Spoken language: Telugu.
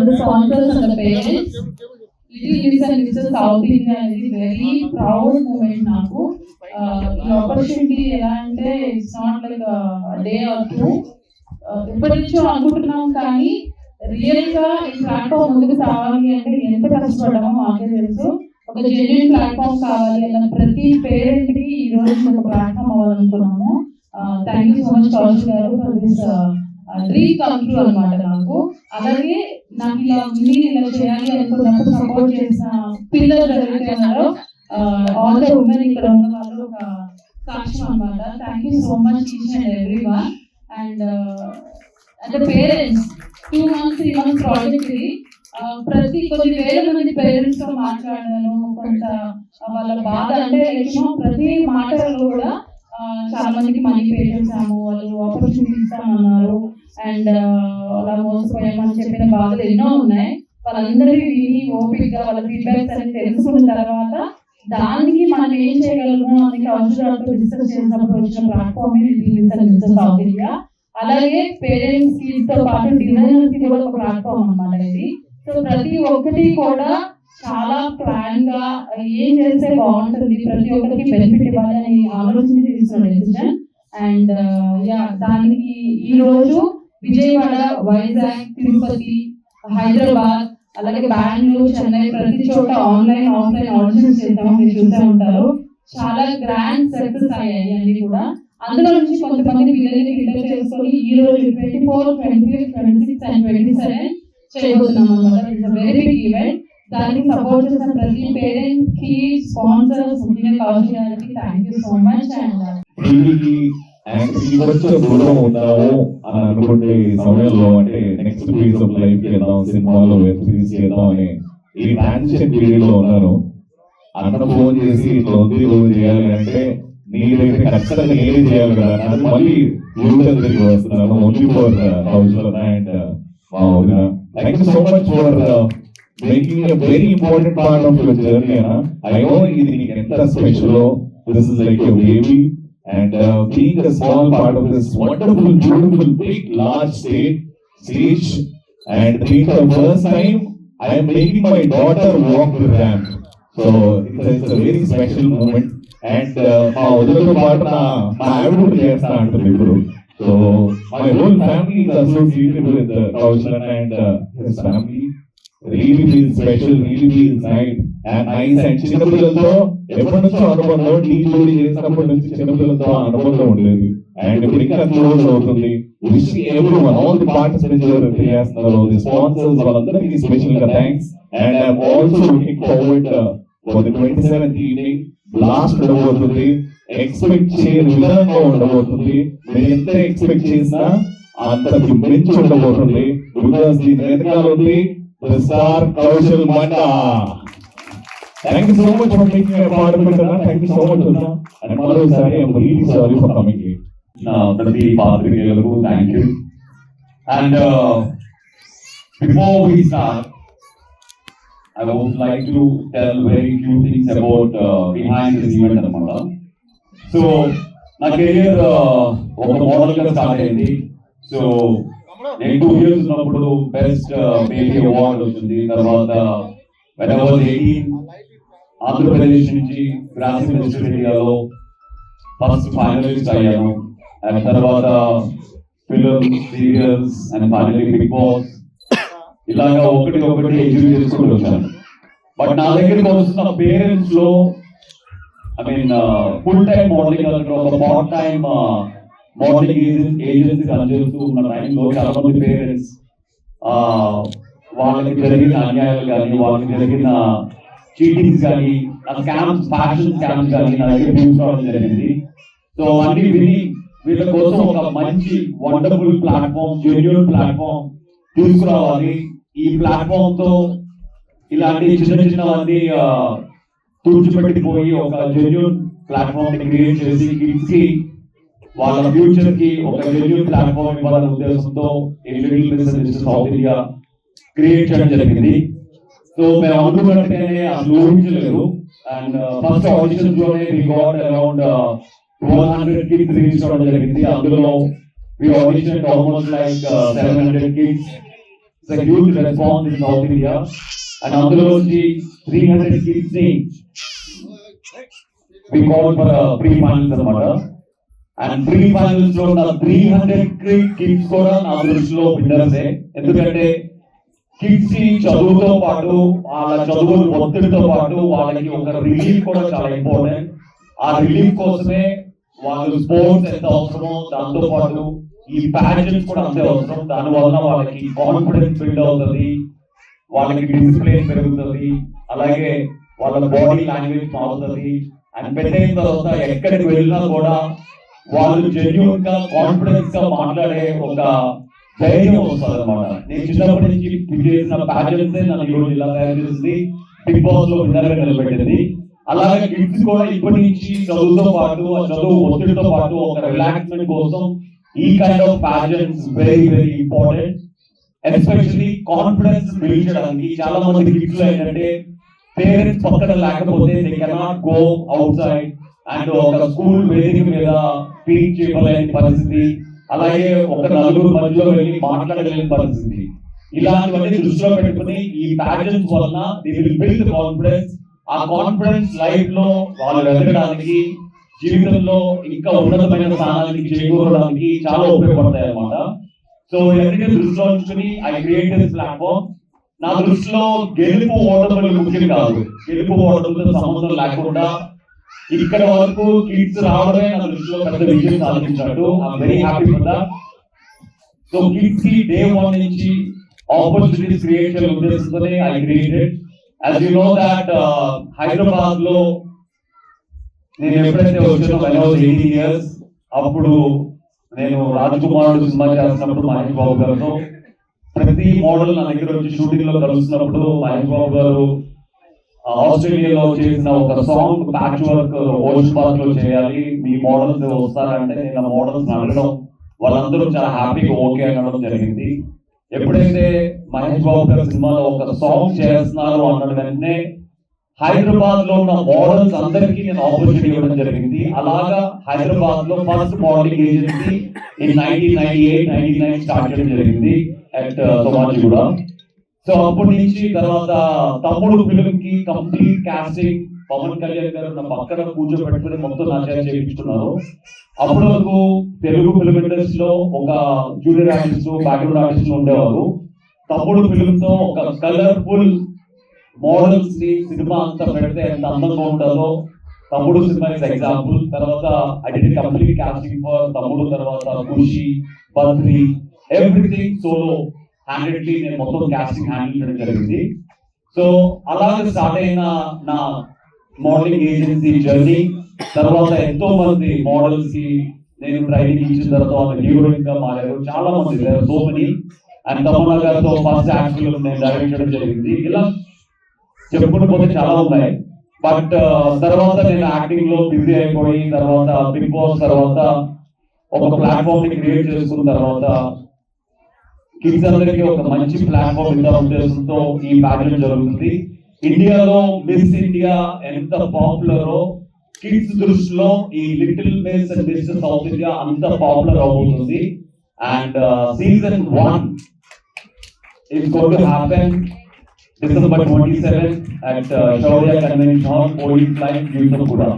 all the sponsors and the parents. Little Miss and Mrs. South India అనేది వెరీ ప్రౌడ్ మూమెంట్ నాకు uh, ఈ ఆపర్చునిటీ ఎలా అంటే it's not like day or two ఎప్పటి నుంచో అనుకుంటున్నాం కానీ రియల్గా ఈ ప్లాట్ఫామ్ ముందుకు సాగాలి అంటే ఎంత కష్టపడ్డామో మాకే తెలుసు ఒక జెన్యున్ ప్లాట్ఫామ్ కావాలి అన్న ప్రతి పేరెంట్కి ఈ రోజు ఒక platform అవ్వాలనుకున్నాము thank you so much Kaushal garu for this dream come true అనమాట నాకు అలాగే నాకు ఇలా ఉంది ఇలా చేయాలి అనుకున్నప్పుడు సపోర్ట్ చేసిన పిల్లలు ఎవరైతే ఉన్నారో ఆల్ ద ఉమెన్ ఇక్కడ ఉన్న వాళ్ళు ఒక సాక్ష్యం అనమాట thank you so much each and every one and అంటే parents two months three months project ఇది. ప్రతి కొన్ని వేల మంది పేరెంట్స్తో మాట్లాడాను కొంత వాళ్ళ బాధ అంటే ప్రతి మాటలు కూడా చాలా మందికి మనీ పే చేసాము వాళ్ళు ఆపర్చునిటీ ఇస్తామన్నారు అండ్ అలా మోసపోయామని చెప్పిన బాధలు ఎన్నో ఉన్నాయి. వాళ్ళందరికీ విని ఓపికగా వాళ్ళ ఫీడ్బ్యాక్స్ అని తెలుసుకున్న తర్వాత దానికి మనం ఏం చేయగలము అని అవసరాలతో డిస్కస్ చేసినప్పుడు వచ్చిన ప్లాట్ఫామ్ సౌత్ ఇండియా అలాగే పేరెంట్స్కి తో పాటు డిజైనర్స్కి కూడా ఒక ప్లాట్ఫామ్ అన్నమాట ఇది. సో ప్రతి ఒక్కటి కూడా చాలా ప్లాన్గా ఏం చేస్తే బాగుంటుంది? ప్రతి ఒక్కరికి బెనిఫిట్ ఇవ్వాలని ఆలోచించి తీసుకున్న డెసిషన్ అండ్ యా దానికి ఈ రోజు విజయవాడ వైజాగ్ తిరుపతి హైదరాబాద్ అలాగే బెంగళూరు చెన్నై ప్రతి చోట ఆన్లైన్ ఆఫ్లైన్ ఆడిషన్స్ చేస్తాం మీరు చూసే ఉంటారు. చాలా గ్రాండ్ సక్సెస్ అయ్యాయి అన్ని కూడా. అందులో నుంచి కొంతమంది పిల్లల్ని ఫిల్టర్ చేసుకొని ఈ రోజు twenty four twenty twenty six and twenty seven చేయబోతున్నాం అనమాట ఇట్స్ వెరీ బిగ్ ఈవెంట్ దానికి సపోర్ట్ చేసిన ప్రతి పేరెంట్కి స్పాన్సర్స్ ముఖ్యంగా కౌశల్ గారికి thank you so much and టీవీకి దూరం ఉన్నాము అని అనుకునే సమయంలో అంటే నెక్స్ట్ ఫేజ్ ఆఫ్ లైఫ్ చేద్దాం సినిమాలో వెబ్ సిరీస్ చేద్దాం అని ఈ ట్రాన్సిషన్ పీరియడ్లో ఉన్నాను. అన్న ఫోన్ చేసి ఇట్లా ఉంది రోజు చేయాలి అంటే నీదైతే ఖచ్చితంగా నేనే చేయాలి కదా మళ్ళీ యూజర్ దగ్గరికి వస్తున్నాను. ఓన్లీ ఫర్ హౌస్ అండ్ మా thank you so much for Making a very important part of your journey అన్న ఐ నో ఇది నీకు ఎంత special this is like a baby and uh, being a small part of this wonderful, beautiful, big, large stage, stage, and being the first time I am making my daughter walk the ramp. So it's, a- it's a very special moment. And uh, మా వదిలితో పాటు నా మా ఆవిడ కూడా చేస్తా అంటుంది ఇప్పుడు so my whole family is associated with Kaushal and his family Really feel special really feel night and nice and చిన్నపిల్లలతో ఎప్పటి నుంచో అనుబంధం టీ జోడి చేసినప్పటి నుంచి చిన్నపిల్లలతో అనుబంధం ఉండేది. అండ్ ఇప్పుడు ఇంకా క్లోజ్ అవుతుంది. Wish every one all the participants ఎవరైతే చేస్తున్నారో ది స్పాన్సర్స్ వాళ్ళందరికీ స్పెషల్గా thanks and I'm also looking forward for the twenty seventh evening blast ఉండబోతుంది. ఎక్స్పెక్ట్ చేయని విధంగా ఉండబోతుంది. నేను ఎంత ఎక్స్పెక్ట్ చేసినా అంత మించి ఉండబోతుంది. బికాస్ దీని వెనకాల ఉంది the star Kaushal Manda. Thank you so much for making a part of it, Anna. Thank you so much, Anna. And Mother Sari, I'm really sorry for coming here. uh, ప్రతి పాత్రికేయులకు thank you and before we start I would like to tell very few things about behind this event అనమాట సో నా కెరియర్ ఒక మోడల్గా స్టార్ట్ అయింది సో నేను టూ ఇయర్స్ ఉన్నప్పుడు బెస్ట్ బేబీ అవార్డ్ వచ్చింది. తర్వాత when I was eighteen Andhra Pradesh నుంచి గ్రాసీ మినిస్టర్ ఇండియాలో ఫస్ట్ ఫైనలిస్ట్ అయ్యాను. అండ్ తర్వాత film serials and finally Bigg Boss ఇలాగా ఒకటి ఒకటి ఎంజాయ్ చేసుకుంటూ వచ్చాను. బట్ నా దగ్గరికి వస్తున్న పేరెంట్స్లో I mean full time modelling ఒక part time uh, modelling agency run చేస్తూ ఉన్న టైంలో చాలా మంది పేరెంట్స్ వాళ్ళకి జరిగిన అన్యాయాలు కానీ వాళ్ళకి జరిగిన చీటింగ్స్ కానీ స్కామ్స్ ఫ్యాషన్ స్కామ్స్ కానీ నా దగ్గర తీసుకోవడం జరిగింది. సో అన్ని విని వీళ్ళ కోసం ఒక మంచి వండర్ఫుల్ ప్లాట్ఫామ్ జెన్యున్ ప్లాట్ఫామ్ తీసుకురావాలి. ఈ ప్లాట్ఫామ్తో ఇలాంటి చిన్న చిన్నవన్నీ ఆ, తుడిచిపెట్టిపోయి ఒక జెన్యున్ ప్లాట్ఫామ్ని క్రియేట్ చేసి కిడ్స్కి వాళ్ళ ఫ్యూచర్కి ఒక జెన్యున్ ప్లాట్ఫామ్ ఇవ్వాలనే ఉద్దేశంతో సౌత్ ఇండియా క్రియేట్ చేయడం జరిగింది. సో మేము అనుకున్నట్టుగానే అసలు ఊహించలేదు and first ఆడిషన్లోనే we got around one hundred kids release అవడం జరిగింది. అందులో we audition almost like seven hundred kids it's huge response in South India and అందులోంచి త్రీ హండ్రెడ్ కిడ్స్ని we called for a pre-finals అనమాట అండ్ ప్రీ ఫైనల్స్లో ఉన్న త్రీ హండ్రెడ్ కిడ్స్ కూడా నా దృష్టిలో విన్నర్సే. ఎందుకంటే కిడ్స్ చదువుతో పాటు వాళ్ళ చదువు ఒత్తిడితో పాటు వాళ్ళకి ఒక రిలీఫ్ కూడా చాలా ఇంపార్టెంట్ ఆ రిలీఫ్ కోసమే వాళ్ళు స్పోర్ట్స్ ఎంత అవసరమో దాంతో పాటు ఈ ప్యాషన్స్ కూడా అంతే అవసరం. దాని వలన వాళ్ళకి కాన్ఫిడెన్స్ బిల్డ్ అవుతుంది వాళ్ళకి డిసిప్లిన్ పెరుగుతుంది అలాగే వాళ్ళ బాడీ లాంగ్వేజ్ మారుతుంది. అండ్ పెద్దయిన తర్వాత ఎక్కడికి వెళ్ళినా కూడా వాళ్ళు జెన్యున్గా కాన్ఫిడెన్స్గా మాట్లాడే ఒక ధైర్యం వస్తుంది అనమాట నేను చిన్నప్పటి నుంచి పిక్ చేసిన ప్యాషన్స్ నన్ను ఈ రోజు ఇలా తయారు చేసింది. బిగ్ బాస్లో విన్నర్ నిలబెట్టింది. అలాగే కిడ్స్ కూడా ఇప్పటి నుంచి చదువుతో పాటు ఆ చదువు ఒత్తిడితో పాటు ఒక రిలాక్స్మెంట్ కోసం ఈ kind of passions very very important especially confidence build చేయడానికి చాలా మంది కిడ్స్ ఏంటంటే పేరెంట్స్ పక్కన లేకపోతే they cannot go out side ఒక స్కూల్ వేదిక మీద స్పీచ్ చేయలేని పరిస్థితి అలాగే ఒక నలుగురు మధ్యలో వెళ్ళి మాట్లాడలేని పరిస్థితి. ఇలాంటివన్నీ దృష్టిలో పెట్టుకుని ఈ ప్యాటర్న్స్ వలన ది విల్ బిల్డ్ కాన్ఫిడెన్స్ ఆ కాన్ఫిడెన్స్ లైఫ్లో వాళ్ళు ఎదగడానికి జీవితంలో ఇంకా ఉన్నతమైన స్థానానికి చేకూరడానికి చాలా ఉపయోగపడతాయి అన్నమాట. సో ఇవన్నీ దృష్టిలో ఉంచుకుని ఐ క్రియేట్ దిస్ ప్లాట్ఫామ్ నా దృష్టిలో గెలుపు ఓటములు ముఖ్యం కాదు. గెలుపు ఓటములతో సంబంధం లేకుండా ఇక్కడ వరకు కిడ్స్ రావడమే నా దృష్టిలో పెద్ద విజయం సాధించినట్టు. Very happy for that so కిడ్స్కి డే వన్ నుంచి ఆపర్చునిటీస్ క్రియేట్ చేయాలని ఉద్దేశంతోనే I created as you know that హైదరాబాద్లో నేను ఎప్పుడైతే వచ్చానో వెన్ వాజ్ ఎయిటీన్ ఇయర్స్ అప్పుడు నేను రాజకుమారుడు సినిమా చేస్తున్నప్పుడు మహేష్ బాబు గారితో. ప్రతి మోడల్ నా దగ్గర వచ్చి షూటింగ్లో కలుస్తున్నప్పుడు మహేష్ బాబు గారు ఆస్ట్రేలియాలో చేసిన ఒక సాంగ్ ప్యాచ్ వర్క్ ఓషన్ పార్క్లో చేయాలి. మీ మోడల్స్ వస్తారంటే నేను మోడల్స్ అడగడం వాళ్ళందరూ చాలా హ్యాపీగా ఓకే అనడం జరిగింది. ఎప్పుడైతే మహేష్ బాబు గారి సినిమాలో ఒక సాంగ్ చేస్తున్నారు అన్న వెంటనే హైదరాబాద్లో ఉన్న మోడల్స్ అందరికీ నేను ఆపర్చునిటీ ఇవ్వడం జరిగింది. అలాగా హైదరాబాద్లో first modelling agency in nineteen ninety eight ninety nine start చేయడం జరిగింది. అట్ సోమాజి కూడా సో అప్పటి నుంచి తర్వాత తమ్ముడు ఫిలిం కి కంప్లీట్ కాస్టింగ్ పవన్ కళ్యాణ్ గారు నా పక్కన కూర్చోబెట్టుకుని మొత్తం నా చేయించుకున్నారు. అప్పటి వరకు తెలుగు ఫిలిం ఇండస్ట్రీలో ఒక జూనియర్ ఆర్టిస్ట్ బ్యాక్గ్రౌండ్ ఆర్టిస్ట్ ఉండేవారు. తమ్ముడు ఫిలిం తో ఒక కలర్ఫుల్ మోడల్స్ని సినిమా అంతా పెడితే ఎంత అందంగా ఉంటుందో తమ్ముడు సినిమా ఇస్ ఎగ్జాంపుల్ తర్వాత I did complete casting for Thammudu తర్వాత Kushi Badri everything solo handedly నేను మొత్తం క్యాస్టింగ్ హ్యాండిల్ చేయడం జరిగింది. సో అలాగే స్టార్ట్ అయిన నా మోడలింగ్ ఏజెన్సీ జర్నీ తర్వాత ఎంతో మంది మోడల్స్కి నేను ట్రైనింగ్ ఇచ్చిన తర్వాత వాళ్ళు హీరోయిన్గా మారారు చాలా మంది సో మనీ అండ్ తమన్నా గారితో ఫస్ట్ యాక్చువల్ నేను డైరెక్ట్ చేయడం జరిగింది. ఇలా చెప్పుకుంటూ పోతే చాలా ఉన్నాయి. బట్ uh, తర్వాత నేను యాక్టింగ్లో బిజీ అయిపోయి తర్వాత బిగ్ బాస్ తర్వాత ఒక ప్లాట్ఫామ్ని క్రియేట్ చేసుకున్న తర్వాత కిడ్స్ అందరికీ ఒక మంచి ప్లాట్ఫామ్ ఇద్దాం ఉద్దేశంతో ఈ ప్యాకేజ్ జరుగుతుంది. ఇండియాలో మిస్ ఇండియా ఎంత పాపులరో కిడ్స్ దృష్టిలో ఈ little miss and miss South India అంత పాపులర్ అవుతుంది. And season one is going to happen December 27th at uh, Shaurya Convention Hall, Police జీవితం కూడా